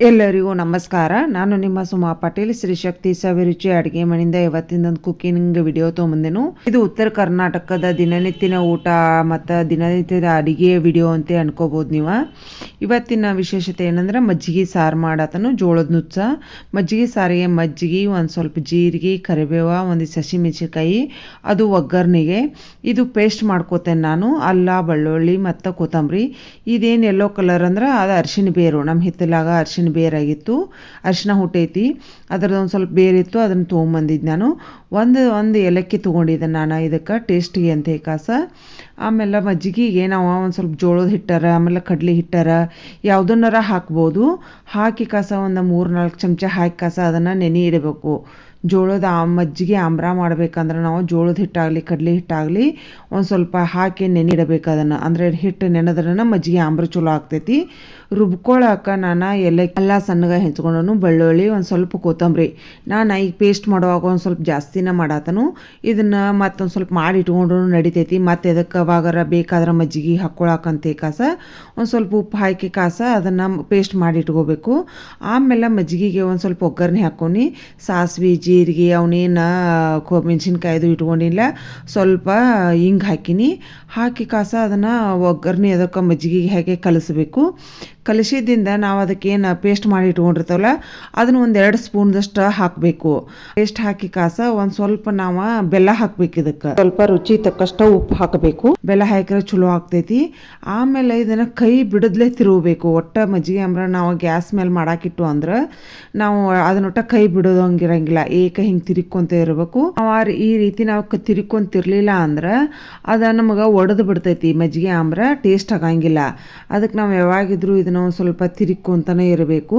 ಎಲ್ಲರಿಗೂ ನಮಸ್ಕಾರ. ನಾನು ನಿಮ್ಮ ಸುಮಾ ಪಾಟೀಲ್. ಶ್ರೀ ಶಕ್ತಿ ಸವಿರುಚಿ ಅಡುಗೆ ಮನೆಯಿಂದ ಇವತ್ತಿನೊಂದು ಕುಕ್ಕಿಂಗ್ ವಿಡಿಯೋ ತೊಗೊಂಬಂದೆನು. ಇದು ಉತ್ತರ ಕರ್ನಾಟಕದ ದಿನನಿತ್ಯನ ಊಟ ಮತ್ತು ದಿನನಿತ್ಯದ ಅಡುಗೆ ವಿಡಿಯೋ ಅಂತ ಅನ್ಕೋಬೋದು ನೀವು. ಇವತ್ತಿನ ವಿಶೇಷತೆ ಏನಂದ್ರೆ ಮಜ್ಜಿಗೆ ಸಾರು ಮಾಡತನು, ಜೋಳದ ನುಚ್ಚ. ಮಜ್ಜಿಗೆ ಸಾರಿಗೆ ಮಜ್ಜಿಗೆ, ಒಂದು ಸ್ವಲ್ಪ ಜೀರಿಗೆ, ಕರಿಬೇವ, ಒಂದು ಸಸಿ ಮೆಣಸಿನ್ಕಾಯಿ, ಅದು ಒಗ್ಗರಣೆಗೆ. ಇದು ಪೇಸ್ಟ್ ಮಾಡ್ಕೋತೇನೆ ನಾನು, ಅಲ್ಲ, ಬೆಳ್ಳುಳ್ಳಿ ಮತ್ತು ಕೊತ್ತಂಬರಿ. ಇದೇನು ಎಲ್ಲೋ ಕಲರ್ ಅಂದ್ರೆ ಅದು ಅರಿಶಿನ ಬೇರು ನಮ್ಮ ಹಿತ್ತಲಾಗ ಅರಿಶಿಣ ಬೇರಾಗಿತ್ತು ಅರಿಶಿನ ಹುಟ್ಟೈತಿ ಅದ್ರದ್ದು ಒಂದು ಸ್ವಲ್ಪ ಬೇರಿತ್ತು ಅದನ್ನು ತೊಗೊಂಬಂದಿದ್ದು ನಾನು. ಒಂದು ಒಂದು ಏಲಕ್ಕಿ ತೊಗೊಂಡಿದ್ದೆ ನಾನು ಇದಕ್ಕೆ. ಟೇಸ್ಟಿಗೆ ಅಂತ ಕಾಸ. ಆಮೇಲೆ ಮಜ್ಜಿಗೆಗೆ ನಾವು ಒಂದು ಸ್ವಲ್ಪ ಜೋಳದ ಹಿಟ್ಟಾರ, ಆಮೇಲೆ ಕಡ್ಲೆ ಹಿಟ್ಟಾರ, ಯಾವುದನ್ನಾರ ಹಾಕ್ಬೋದು. ಹಾಕಿ ಕಾಸ ಒಂದು ಮೂರು ನಾಲ್ಕು ಚಮಚ ಹಾಕಿ ಕಾಸ ಅದನ್ನು ನೆನೆ ಇಡಬೇಕು. ಜೋಳದ ಮಜ್ಜಿಗೆ ಆಮ್ರ ಮಾಡಬೇಕಂದ್ರೆ ನಾವು ಜೋಳದ ಹಿಟ್ಟಾಗಲಿ, ಕಡಲೆ ಹಿಟ್ಟಾಗಲಿ ಒಂದು ಸ್ವಲ್ಪ ಹಾಕಿ ನೆನೆಯಿಡಬೇಕು ಅದನ್ನು. ಅಂದರೆ ಹಿಟ್ಟು ನೆನೆದ್ರನ ಮಜ್ಜಿಗೆ ಆಮ್ರ ಚಲೋ ಆಗ್ತೈತಿ. ರುಬ್ಕೊಳಕ್ಕೆ ನಾನು ಎಲ್ಲ ಎಲ್ಲ ಸಣ್ಣಗೆ ಹೆಂಚ್ಕೊಂಡು ಬೆಳ್ಳುಳ್ಳಿ, ಒಂದು ಸ್ವಲ್ಪ ಕೊತ್ತಂಬರಿ. ನಾನು ಈಗ ಪೇಸ್ಟ್ ಮಾಡುವಾಗ ಒಂದು ಸ್ವಲ್ಪ ಜಾಸ್ತಿನ ಮಾಡಾತನು. ಇದನ್ನು ಮತ್ತೊಂದು ಸ್ವಲ್ಪ ಮಾಡಿ ಇಟ್ಕೊಂಡ್ರು ನಡಿತೈತಿ. ಮತ್ತು ಎದಕ್ಕೆ ಅವಾಗಾರ ಬೇಕಾದ್ರೆ ಮಜ್ಜಿಗೆ ಹಾಕ್ಕೊಳಕಂತೆ ಕಾಸ ಒಂದು ಸ್ವಲ್ಪ ಉಪ್ಪು ಹಾಕಿ ಕಾಸ ಅದನ್ನು ಪೇಸ್ಟ್ ಮಾಡಿ ಇಟ್ಕೋಬೇಕು. ಆಮೇಲೆ ಮಜ್ಜಿಗೆಗೆ ಒಂದು ಸ್ವಲ್ಪ ಒಗ್ಗರಣೆ ಹಾಕ್ಕೊಂಡು ಸಾಸಿವೆ ಜೀರಿಗೆ, ಅವನೇನು, ಕೊ ಮೆಣಸಿನ್ಕಾಯ್ದು ಇಟ್ಕೊಂಡಿಲ್ಲ. ಸ್ವಲ್ಪ, ಹಿಂಗೆ ಹಾಕಿನಿ. ಹಾಕಿ ಕಾಸ ಅದನ್ನು ಒಗ್ಗರಣೆ ಅದಕ್ಕೆ ಮಜ್ಜಿಗೆಗೆ ಹಾಕಿ ಕಲಿಸ್ಬೇಕು. ಕಲಿಸಿದಿಂದ ನಾವು ಅದಕ್ಕೆ ಏನು ಪೇಸ್ಟ್ ಮಾಡಿ ಇಟ್ಕೊಂಡಿರ್ತಾವಲ್ಲ, ಅದನ್ನು ಒಂದು ಎರಡು ಸ್ಪೂನ್ದಷ್ಟು ಹಾಕಬೇಕು. ಪೇಸ್ಟ್ ಹಾಕಿ ಕಾಸ ಒಂದು ಸ್ವಲ್ಪ ನಾವು ಬೆಲ್ಲ ಹಾಕ್ಬೇಕು ಇದಕ್ಕೆ. ಸ್ವಲ್ಪ ರುಚಿ ತಕ್ಕಷ್ಟು ಉಪ್ಪು ಹಾಕಬೇಕು. ಬೆಲ್ಲ ಹಾಕಿದ್ರೆ ಚಲೋ ಆಗ್ತೈತಿ. ಆಮೇಲೆ ಇದನ್ನು ಕೈ ಬಿಡದ್ಲೇ ತಿರುಗಬೇಕು. ಒಟ್ಟ ಮಜ್ಜಿಗೆ ಅಂಬ್ರ ನಾವು ಗ್ಯಾಸ್ ಮೇಲೆ ಮಾಡಾಕಿಟ್ಟು ಅಂದ್ರೆ ನಾವು ಅದನ್ನೊಟ್ಟ ಕೈ ಬಿಡೋದಂಗಿರಂಗಿಲ್ಲ ಏಕ ಹಿಂಗೆ ತಿರುಗ್ಕೊಂತ ಇರಬೇಕು. ಈ ರೀತಿ ನಾವು ತಿರುಕೊಂತಿರ್ಲಿಲ್ಲ ಅಂದ್ರೆ ಅದು ನಮಗೆ ಒಡೆದು ಬಿಡ್ತೈತಿ. ಮಜ್ಜಿಗೆ ಆಮ್ರ ಟೇಸ್ಟ್ ಆಗಂಗಿಲ್ಲ. ಅದಕ್ಕೆ ನಾವು ಯಾವಾಗಿದ್ರು ಇದನ್ನ ನಾವು ಸ್ವಲ್ಪ ಅಂತಲೇ ಇರಬೇಕು.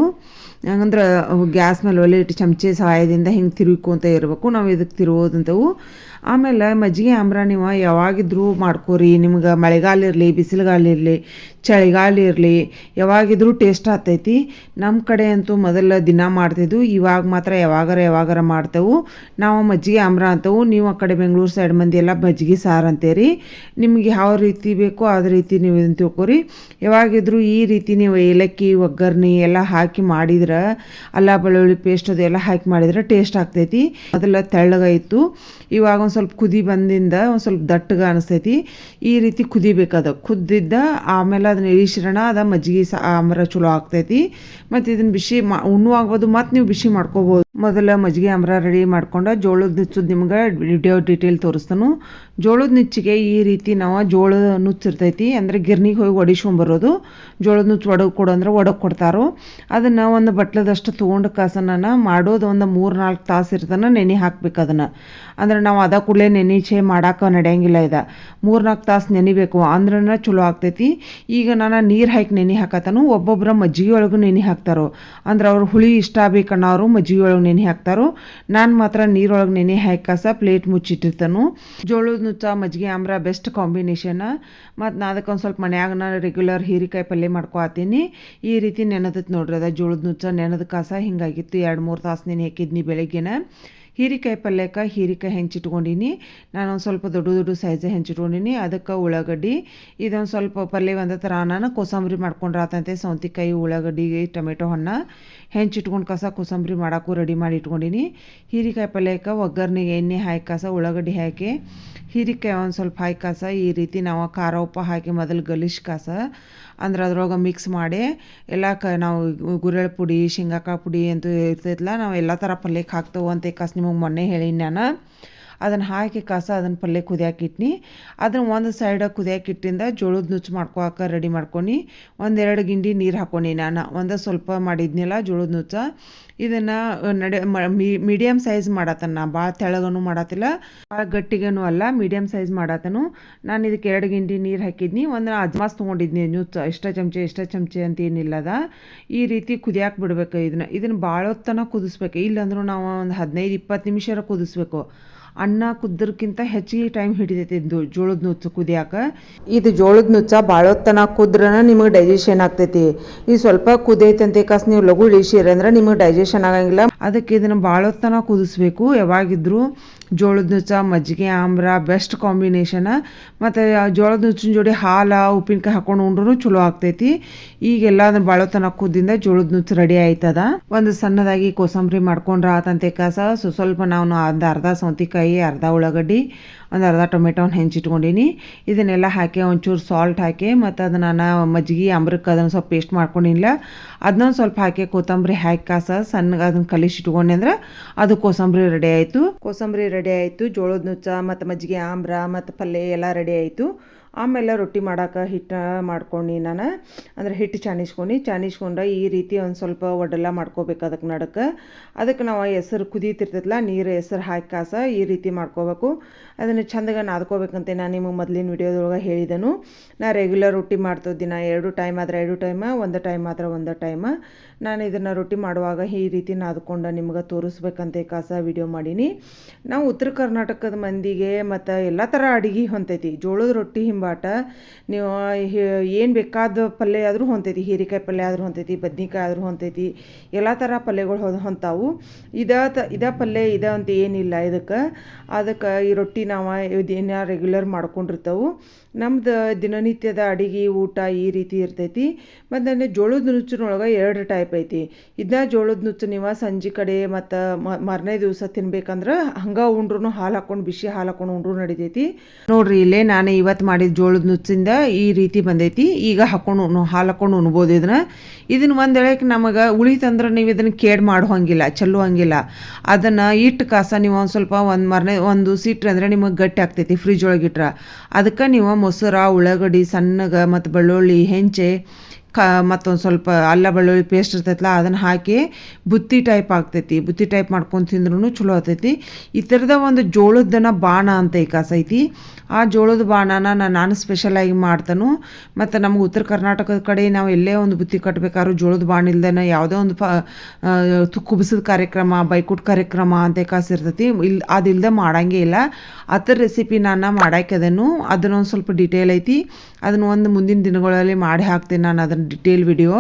ಹಂಗಂದ್ರೆ ಗ್ಯಾಸ್ ಮೇಲೆ ಒಲೆ ಇಟ್ಟು ಚಮಚೆ ಸಹಾಯದಿಂದ ಹಿಂಗೆ ತಿರುಗ್ಕೊಂತ ಇರಬೇಕು. ನಾವು ಇದಕ್ಕೆ ತಿರುಗೋದಂಥವು ಆಮೇಲೆ ಮಜ್ಜಿಗೆ ಆಮ್ರ ನೀವು ಯಾವಾಗಿದ್ರೂ ಮಾಡ್ಕೋರಿ. ನಿಮ್ಗೆ ಮಳೆಗಾಲ ಇರಲಿ, ಬಿಸಿಲುಗಾಲ ಇರಲಿ, ಚಳಿಗಾಲ ಇರಲಿ, ಯಾವಾಗಿದ್ರೂ ಟೇಸ್ಟ್ ಆಗ್ತೈತಿ. ನಮ್ಮ ಕಡೆ ಅಂತೂ ಮೊದಲ ದಿನ ಮಾಡ್ತಿದ್ವು. ಇವಾಗ ಮಾತ್ರ ಯಾವಾಗಾರ ಯಾವಾಗಾರ ಮಾಡ್ತೇವೆ. ನಾವು ಮಜ್ಜಿಗೆ ಆಮ್ರ ಅಂತವು. ನೀವು ಆ ಕಡೆ ಬೆಂಗಳೂರು ಸೈಡ್ ಮಂದಿ ಎಲ್ಲ ಮಜ್ಜಿಗೆ ಸಾರು ಅಂತೀರಿ. ನಿಮ್ಗೆ ಯಾವ ರೀತಿ ಬೇಕೋ ಅದೇ ರೀತಿ ನೀವು ಇದನ್ನು ತಿಳ್ಕೊರಿ. ಯಾವಾಗಿದ್ರೂ ಈ ರೀತಿ ನೀವು ಏಲಕ್ಕಿ, ಒಗ್ಗರಣೆ ಎಲ್ಲ ಹಾಕಿ ಮಾಡಿದ್ರೆ ಅಲ್ಲ, ಬೆಳ್ಳುಳ್ಳಿ ಪೇಸ್ಟ್ ಅದೆಲ್ಲ ಹಾಕಿ ಮಾಡಿದ್ರೆ ಟೇಸ್ಟ್ ಆಗ್ತೈತಿ. ಅದೆಲ್ಲ ತೆಳ್ಳಗಾಯಿತು ಇವಾಗ ಒಂದು ಸ್ವಲ್ಪ ಕುದಿ ಬಂದಿಂದ ಒಂದು ಸ್ವಲ್ಪ ದಟ್ಟಗೆ ಅನಿಸ್ತೈತಿ. ಈ ರೀತಿ ಕುದಿಬೇಕದು ಕುದ್ದಿದ್ದ ಆಮೇಲೆ ಅದನ್ನ ಇಳಿಸಿರೋಣ, ಅದ ಮಜ್ಜಿಗೆ ಸಾಂಬಾರ ಚಲೋ ಆಗ್ತೈತಿ. ಮತ್ತು ಇದನ್ನು ಬಿಸಿ ಮಾ ಉಣ್ಣುವಾಗ್ಬೋದು ಮತ್ತು ನೀವು ಬಿಸಿ ಮಾಡ್ಕೋಬೋದು. ಮೊದಲ ಮಜ್ಜಿಗೆ, ಆಮ್ರ ರೆಡಿ ಮಾಡ್ಕೊಂಡು, ಜೋಳದ ನುಚ್ಚದು ನಿಮ್ಗೆ ವಿಡಿಯೋ ಡೀಟೇಲ್ ತೋರಿಸ್ತಾನು. ಜೋಳದ ನುಚ್ಚಿಗೆ ಈ ರೀತಿ ನಾವು ಜೋಳದ ನುಚ್ಚಿರ್ತೈತಿ. ಅಂದರೆ ಗಿರ್ನಿಗೆ ಹೋಗಿ ಒಡಿಸ್ಕೊಂಬರೋದು ಜೋಳದ ನುಚ್ಚು ಒಡಗೆ ಕೊಡು ಅಂದ್ರೆ ಒಡಗೆ ಕೊಡ್ತಾರೋ. ಅದನ್ನು ಒಂದು ಬಟ್ಲದಷ್ಟು ತೊಗೊಂಡು ಕಸನನ ಮಾಡೋದು ಒಂದು ಮೂರು ನಾಲ್ಕು ತಾಸು ಇರ್ತಾನೆ, ನೆನೆ ಹಾಕ್ಬೇಕು ಅದನ್ನು. ಅಂದ್ರೆ ನಾವು ಅದ ಕೂಡಲೇ ನೆನೆಚೆ ಮಾಡಕ್ಕೆ ನಡೆಯಂಗಿಲ್ಲ ಇದ. ಮೂರು ನಾಲ್ಕು ತಾಸು ನೆನಿಬೇಕು, ಅಂದ್ರನ ಚಲೋ ಆಗ್ತೈತಿ. ಈಗ ನಾನು ನೀರು ಹಾಕಿ ನೆನೆ ಹಾಕತನು ಒಬ್ಬೊಬ್ಬರ ಮಜ್ಜಿಗೆ ಒಳಗೆ ನೆನೆ ಹಾಕ್ತಾರೆ. ಅಂದ್ರೆ ಅವ್ರು ಹುಳಿ ಇಷ್ಟ ಬೇಕನ್ನೋರು ಮಜ್ಜಿಗೆ ಒಳಗೆ ನೆನೆ ಹಾಕ್ತಾರೋ. ನಾನು ಮಾತ್ರ ನೀರೊಳಗೆ ನೆನೆ ಹಾಕಸ ಪ್ಲೇಟ್ ಮುಚ್ಚಿಟ್ಟಿರ್ತಾನು. ಜೋಳದ ನುಚ್ಚ, ಮಜ್ಜಿಗೆ, ಆಮ್ರ, ಬೆಸ್ಟ್ ಕಾಂಬಿನೇಷನ್. ಮತ್ತು ನಾ ಅದಕ್ಕೊಂದು ಸ್ವಲ್ಪ ಮನ್ಯಾಗ ನಾನು ರೆಗ್ಯುಲರ್ ಹೀರಿಕಾಯಿ ಪಲ್ಯ ಮಾಡ್ಕೊತೀನಿ ಈ ರೀತಿ ನೆನದತ್ ನೋಡ್ರಿ ಅದ ಜೋಳದ ನುಚ್ಚ. ನೆನದ ಕಸ ಹಿಂಗಾಗಿತ್ತು. ಎರಡು ಮೂರು ತಾಸು ನೆನೆ ಹಾಕಿದ್ನಿ ಬೆಳಗ್ಗೆನ ಹೀರಿಕಾಯಿ ಪಲ್ಯಕ್ಕೆ ಹೀರಿಕಾಯಿ ಹೆಂಚಿಟ್ಕೊಂಡಿನಿ. ನಾನು ಒಂದು ಸ್ವಲ್ಪ ದೊಡ್ಡ ದೊಡ್ಡ ಸೈಜ್ ಹೆಂಚಿಟ್ಕೊಂಡಿನಿ. ಅದಕ್ಕೆ ಉಳ್ಳಾಗಡ್ಡಿ, ಇದೊಂದು ಸ್ವಲ್ಪ ಪಲ್ಯ ಒಂದ ಥರ ನಾನು ಕೋಸಂಬರಿ ಮಾಡ್ಕೊಂಡ್ರೆ ಆತಂತೆ. ಸೌಂತಿಕಾಯಿ, ಉಳ್ಳಾಗಡ್ಡಿ, ಟೊಮೆಟೊ ಹಣ್ಣು ಹೆಂಚಿಟ್ಕೊಂಡು ಕಸ ಕೋಸಂಬರಿ ಮಾಡೋಕ್ಕೂ ರೆಡಿ ಮಾಡಿ ಇಟ್ಕೊಂಡಿನಿ. ಹೀರಿಕಾಯಿ ಪಲ್ಯಕ್ಕೆ ಒಗ್ಗರ್ನಿಗೆ ಎಣ್ಣೆ ಹಾಕಿ ಕಸ, ಉಳ್ಳಾಗಡ್ಡಿ ಹಾಕಿ, ಹೀರಿಕಾಯಿ ಒಂದು ಸ್ವಲ್ಪ ಹಾಕಿ ಕಸ. ಈ ರೀತಿ ನಾವು ಖಾರ, ಉಪ್ಪು ಹಾಕಿ ಮೊದಲು ಗಲೀಶ್ ಕಸ ಅಂದ್ರೆ ಅದ್ರೊಳಗೆ ಮಿಕ್ಸ್ ಮಾಡಿ, ಎಲ್ಲ ಕ ನಾವು ಗುರೆಳ್ ಪುಡಿ, ಶೇಂಗಾಕಾಳು ಪುಡಿ ಅಂತೂ ಇರ್ತೈತಲ್ಲ ನಾವು ಎಲ್ಲ ಥರ ಪಲ್ಯಕ್ಕೆ ಹಾಕ್ತೇವೆ ಅಂತ ಕಾಸು ನಿಮಗೆ ಮೊನ್ನೆ ಹೇಳೀನಿ ನಾನು ಅದನ್ನು ಹಾಕಿ ಕಸ ಅದನ್ನು ಪಲ್ಯ ಕುದಿಯಾಕಿಟ್ನಿ ಅದನ್ನು ಒಂದು ಸೈಡಾಗಿ ಕುದಿಯಾಕಿಟ್ಟಿಂದ ಜೋಳದ ನುಚ್ಚು ಮಾಡ್ಕೊಳಕ್ಕೆ ರೆಡಿ ಮಾಡ್ಕೊಂಡು ಒಂದೆರಡು ಗಿಂಡಿ ನೀರು ಹಾಕ್ಕೊಂಡು ನಾನು. ಒಂದು ಸ್ವಲ್ಪ ಮಾಡಿದ್ನಿಲ್ಲ ಜೋಳದ ನುಚ್ಚ. ಇದನ್ನು ನಡೆ ಮೀಡಿಯಮ್ ಸೈಜ್ ಮಾಡತ್ತನ ನಾ. ಭಾಳ ತೆಳಗನು ಮಾಡತ್ತಿಲ್ಲ ಭಾಳ ಗಟ್ಟಿಗೂ ಅಲ್ಲ ಮೀಡಿಯಮ್ ಸೈಜ್ ಮಾಡತ್ತನು ನಾನು ಇದಕ್ಕೆ ಎರಡು ಗಿಂಡಿ ನೀರು ಹಾಕಿದ್ನಿ. ಒಂದು ಅಜ್ಮಾಸ್ ತೊಗೊಂಡಿದ್ನಿ ನುಚ್ಚ. ಎಷ್ಟು ಚಮಚೆ ಎಷ್ಟು ಚಮಚೆ ಅಂತ ಏನಿಲ್ಲದ. ಈ ರೀತಿ ಕುದಿಯಾಕೆ ಬಿಡಬೇಕು ಇದನ್ನು. ಇದನ್ನು ಭಾಳ ಹೊತ್ತನ ಕುದಿಸ್ಬೇಕು. ಇಲ್ಲಾಂದ್ರೂ ನಾವು ಒಂದು ಹದಿನೈದು ಇಪ್ಪತ್ತು ನಿಮಿಷ ಕುದಿಸ್ಬೇಕು. ಅನ್ನ ಕುದ್ದರ್ಕಿಂತ ಹೆಚ್ಚಿಗೆ ಟೈಮ್ ಹಿಡಿತೈತಿ ಇದು ಜೋಳದ ನುಚ್ಚು ಕುದಿಯಾಕ. ಇದು ಜೋಳದ ನುಚ್ಚ ಭಾಳೊತ್ತನ ಕುದ್ರನ ನಿಮಗೆ ಡೈಜೆಷನ್ ಆಗ್ತೈತಿ. ಈ ಸ್ವಲ್ಪ ಕುದೈತಂತೆ ಕಾಸ್ ನೀವು ಲಘು ಇಳಿಸಿರಂದ್ರೆ ನಿಮಗೆ ಡೈಜೆಷನ್ ಆಗಂಗಿಲ್ಲ. ಅದಕ್ಕೆ ಇದನ್ನ ಭಾಳೊತ್ತನ ಕುದಿಸ್ಬೇಕು. ಯಾವಾಗಿದ್ರು ಜೋಳದ ನುಚ್ಚ, ಮಜ್ಜಿಗೆ, ಆಮ್ರ ಬೆಸ್ಟ್ ಕಾಂಬಿನೇಷನ್ ಮತ್ತು ಜೋಳದ ನುಚ್ಚಿನ ಜೋಡಿ ಹಾಲು, ಉಪ್ಪಿನಕಾಯಿ ಹಾಕೊಂಡು ಉಂಡ್ರೂ ಚಲೋ ಆಗ್ತೈತಿ. ಈಗೆಲ್ಲ ಅದನ್ನ ಬಾಳೋತನ ಕುದ್ದಿಂದ ಜೋಳದ ನುಚ್ಚು ರೆಡಿ ಆಯ್ತದ. ಒಂದು ಸಣ್ಣದಾಗಿ ಕೋಸಂಬರಿ ಮಾಡ್ಕೊಂಡ್ರ ಆತಂತೆ ಕಾಸ. ಸೊ, ಸ್ವಲ್ಪ ನಾವು ಒಂದು ಅರ್ಧ ಸೌತಿಕಾಯಿ, ಅರ್ಧ ಉಳ್ಳಾಗಡ್ಡಿ, ಒಂದು ಅರ್ಧ ಟೊಮೆಟೊನ ಹೆಂಚಿಟ್ಕೊಂಡೀನಿ. ಇದನ್ನೆಲ್ಲ ಹಾಕಿ ಒಂಚೂರು ಸಾಲ್ಟ್ ಹಾಕಿ ಮತ್ತು ಅದನ್ನ ನಾನು ಮಜ್ಜಿಗೆ ಅಂಬ್ರಕ್ಕೆ ಅದನ್ನು ಸ್ವಲ್ಪ ಪೇಸ್ಟ್ ಮಾಡ್ಕೊಂಡಿಲ್ಲ ಅದನ್ನೊಂದು ಸ್ವಲ್ಪ ಹಾಕಿ ಕೊತ್ತಂಬರಿ ಹಾಕಿ ಕಾಸ. ಸಣ್ಣಗೆ ಅದನ್ನ ಕಲಿಸಿಟ್ಕೊಂಡೆ ಅಂದ್ರೆ ಅದು ಕೋಸಂಬರಿ ರೆಡಿ ಆಯಿತು. ಕೋಸಂಬರಿ ರೆಡಿ ಆಯಿತು ಜೋಳದ ನುಚ್ಚ ಮತ್ತು ಮಜ್ಜಿಗೆ ಆಮ್ರ ಮತ್ತು ಪಲ್ಯ ಎಲ್ಲ ರೆಡಿ ಆಯಿತು. ಆಮೇಲೆ ರೊಟ್ಟಿ ಮಾಡೋಕೆ ಹಿಟ್ಟು ಮಾಡ್ಕೊಂಡು ನಾನು. ಅಂದ್ರೆ ಹಿಟ್ಟು ಚಾನಿಸ್ಕೊಂಡು. ಚಾನಿಸ್ಕೊಂಡ್ರೆ ಈ ರೀತಿ ಒಂದು ಸ್ವಲ್ಪ ಒಡ್ಡೆಲ್ಲ ಮಾಡ್ಕೋಬೇಕು ಅದಕ್ಕೆ ನಡಕ್ಕೆ ಅದಕ್ಕೆ ನಾವು ಹೆಸರು ಕುದೀತಿರ್ತೈತಲ್ಲ ನೀರು ಹೆಸರು ಹಾಕಿ ಕಾಸ ಈ ರೀತಿ ಮಾಡ್ಕೋಬೇಕು. ಅದನ್ನು ಚಂದಗೆ ನಾದ್ಕೋಬೇಕಂತ ನಾನು ನಿಮಗೆ ಮೊದಲಿನ ವಿಡಿಯೋದೊಳಗೆ ಹೇಳಿದನು. ನಾ ರೆಗ್ಯುಲರ್ ರೊಟ್ಟಿ ಮಾಡ್ತೋ ದಿನ ಎರಡು ಟೈಮ್ ಆದ್ರೆ ಎರಡು ಟೈಮ ಒಂದು ಟೈಮ್ ಆದ್ರೆ ಒಂದು ಟೈಮ ನಾನು ಇದನ್ನು ರೊಟ್ಟಿ ಮಾಡುವಾಗ ಈ ರೀತಿ ನಾದ್ಕೊಂಡು ನಿಮ್ಗೆ ತೋರಿಸ್ಬೇಕಂತ ಕಾಸ ವಿಡಿಯೋ ಮಾಡೀನಿ. ನಾವು ಉತ್ತರ ಕರ್ನಾಟಕದ ಮಂದಿಗೆ ಮತ್ತು ಎಲ್ಲ ಥರ ಅಡುಗೆ ಹೊಂತೈತಿ. ಜೋಳದ ರೊಟ್ಟಿ ಹಿಂಬಾಟ ನೀವು ಏನು ಬೇಕಾದ ಪಲ್ಯ ಆದರೂ ಹೊಂತೈತಿ, ಹೀರೆಕಾಯಿ ಪಲ್ಯ ಆದರೂ ಹೊಂತೈತಿ, ಬದ್ನಿಕಾಯಿ ಆದರೂ ಹೊಂತೈತಿ, ಎಲ್ಲ ಥರ ಪಲ್ಯಗಳು ಹೊ, ಹೊಂತಾವು. ಇದ ತ, ಇದ ಪಲ್ಯ, ಇದ ಅಂತ ಏನಿಲ್ಲ ಇದಕ್ಕೆ. ಅದಕ್ಕೆ ಈ ರೊಟ್ಟಿ ನಾವು ದಿನ ರೆಗ್ಯುಲರ್ ಮಾಡ್ಕೊಂಡಿರ್ತಾವೆ. ನಮ್ದು ದಿನನಿತ್ಯದ ಅಡಿಗೆ, ಊಟ ಈ ರೀತಿ ಇರ್ತೈತಿ. ಮತ್ತು ನನಗೆ ಜೋಳದ ನುಚ್ಚಿನೊಳಗೆ ಎರಡು ಟೈಪ್ ಐತಿ. ಇದನ್ನ ಜೋಳದ ನುಚ್ಚು ನೀವು ಸಂಜೆ ಕಡೆ ಮತ್ತು ಮಾರನೇ ದಿವಸ ತಿನ್ಬೇಕಂದ್ರೆ ಹಂಗೆ ಉಂಡ್ರೂ ಹಾಲು ಹಾಕೊಂಡು, ಬಿಸಿ ಹಾಲು ಹಾಕೊಂಡು ಉಂಡ್ರೂ ನಡಿತೈತಿ. ನೋಡ್ರಿ ಇಲ್ಲೇ ನಾನು ಇವತ್ತು ಮಾಡಿದ ಜೋಳದ ನುಚ್ಚಿಂದ ಈ ರೀತಿ ಬಂದೈತಿ. ಈಗ ಹಾಕೊಂಡು ಹಾಲು ಹಾಕೊಂಡು ಉಣ್ಬೋದು ಇದನ್ನ. ಇದನ್ನ ಒಂದು ಹೇಳಕ್ಕೆ ನಮಗೆ ಉಳಿತಂದ್ರೆ ನೀವು ಇದನ್ನು ಕೇಡ್ ಮಾಡುವಂಗಿಲ್ಲ ಚೆಲ್ಲುವಂಗಿಲ್ಲ ಅದನ್ನು ಇಟ್ಟು ಕಾಸ ನೀವು ಒಂದು ಸ್ವಲ್ಪ ಒಂದು ಮರನೆ, ಒಂದು ಸಿಟ್ರೆ ಅಂದರೆ ನಿಮಗೆ ಗಟ್ಟಿ ಆಗ್ತೈತಿ ಫ್ರಿಜ್ ಒಳಗಿಟ್ರೆ ಅದಕ್ಕೆ ನೀವು ಮೊಸರ, ಉಳ್ಳಾಗಡ್ಡಿ, ಸಣ್ಣಗೆ ಮತ್ತು ಬೆಳ್ಳುಳ್ಳಿ, ಹೆಂಚೆ ಕ ಮತ್ತೊಂದು ಸ್ವಲ್ಪ ಅಲ್ಲ ಬೆಳ್ಳುಳ್ಳಿ ಪೇಸ್ಟ್ ಇರ್ತೈತಲ್ಲ ಅದನ್ನು ಹಾಕಿ ಬುತ್ತಿ ಟೈಪ್ ಆಗ್ತೈತಿ. ಬುತ್ತಿ ಟೈಪ್ ಮಾಡ್ಕೊಂಡು ತಿಂದ್ರೂ ಚಲೋ ಆಗ್ತೈತಿ. ಈ ಥರದ ಒಂದು ಜೋಳದನ ಬಾಣ ಅಂತ ಈ ಕಾಸೈತಿ ಆ ಜೋಳದ ಬಾಣನ ನಾನು ಸ್ಪೆಷಲಾಗಿ ಮಾಡ್ತಾನು. ಮತ್ತು ನಮ್ಗೆ ಉತ್ತರ ಕರ್ನಾಟಕದ ಕಡೆ ನಾವು ಎಲ್ಲೇ ಒಂದು ಬುತ್ತಿ ಕಟ್ಟಬೇಕಾದ್ರೂ ಜೋಳದ ಬಾಣ ಇಲ್ದೇನೆ ಯಾವುದೋ ಒಂದು ಫ ಕುಬಸದ ಕಾರ್ಯಕ್ರಮ, ಬೈಕುಟ್ ಕಾರ್ಯಕ್ರಮ ಅಂತ ಕಾಸು ಇರ್ತೈತಿ. ಇಲ್ಲಿ ಅದಿಲ್ಲದೆ ಮಾಡಂಗೇ ಇಲ್ಲ. ಅದ್ರ ರೆಸಿಪಿ ನಾನು ಮಾಡಾಕದನು ಅದನ್ನೊಂದು ಸ್ವಲ್ಪ ಡಿಟೇಲ್ ಐತಿ. ಅದನ್ನು ಒಂದು ಮುಂದಿನ ದಿನಗಳಲ್ಲಿ ಮಾಡಿ ಹಾಕ್ತೀನಿ ನಾನು ಅದನ್ನ. ಡಿಟೇಲ್ ವಿಡಿಯೋ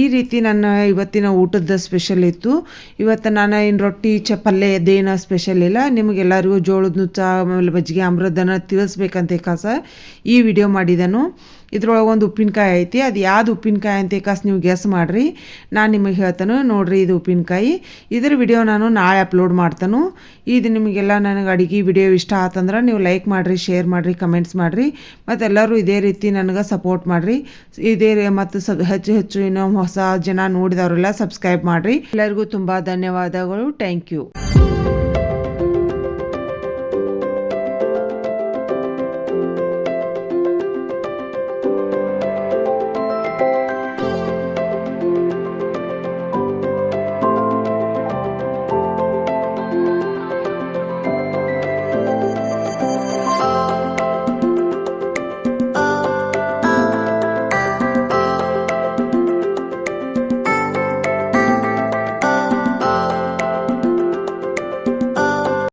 ಈ ರೀತಿ ನನ್ನ ಇವತ್ತಿನ ಊಟದ ಸ್ಪೆಷಲ್ ಇತ್ತು. ಇವತ್ತು ನಾನು ಏನು ರೊಟ್ಟಿ ಚ ಪಲ್ಯ ಅದೇನು ಸ್ಪೆಷಲ್ ಇಲ್ಲ. ನಿಮಗೆಲ್ಲರಿಗೂ ಜೋಳದ ನುಚ್ಚ, ಆಮೇಲೆ ಮಜ್ಜಿಗೆ ಅಮೃತನ ತಿಳಿಸ್ಬೇಕಂತ ಕಾಸ ಈ ವಿಡಿಯೋ ಮಾಡಿದನು. ಇದ್ರೊಳಗೆ ಒಂದು ಉಪ್ಪಿನಕಾಯಿ ಐತಿ, ಅದು ಯಾವ್ದು ಉಪ್ಪಿನಕಾಯಿ ಅಂತ ಕಾಸು ನೀವು ಗೆಸ್ ಮಾಡಿರಿ. ನಾನು ನಿಮಗೆ ಹೇಳ್ತಾನೆ, ನೋಡಿರಿ ಇದು ಉಪ್ಪಿನಕಾಯಿ. ಇದ್ರ ವಿಡಿಯೋ ನಾನು ನಾಳೆ ಅಪ್ಲೋಡ್ ಮಾಡ್ತಾನು. ಇದು ನಿಮಗೆಲ್ಲ ನನಗೆ ಅಡುಗೆ ವಿಡಿಯೋ ಇಷ್ಟ ಆತಂದ್ರೆ ನೀವು ಲೈಕ್ ಮಾಡಿರಿ ಶೇರ್ ಮಾಡಿರಿ ಕಮೆಂಟ್ಸ್ ಮಾಡಿರಿ. ಮತ್ತು ಎಲ್ಲರೂ ಇದೇ ರೀತಿ ನನಗೆ ಸಪೋರ್ಟ್ ಮಾಡಿರಿ. ಇದೇ ಮತ್ತು ಸಬ್ ಹೆಚ್ಚು ಹೆಚ್ಚು ಇನ್ನೂ ಹೊಸ ಜನ ನೋಡಿದವರೆಲ್ಲ ಸಬ್ಸ್ಕ್ರೈಬ್ ಮಾಡಿರಿ. ಎಲ್ಲರಿಗೂ ತುಂಬ ಧನ್ಯವಾದಗಳು. Thank you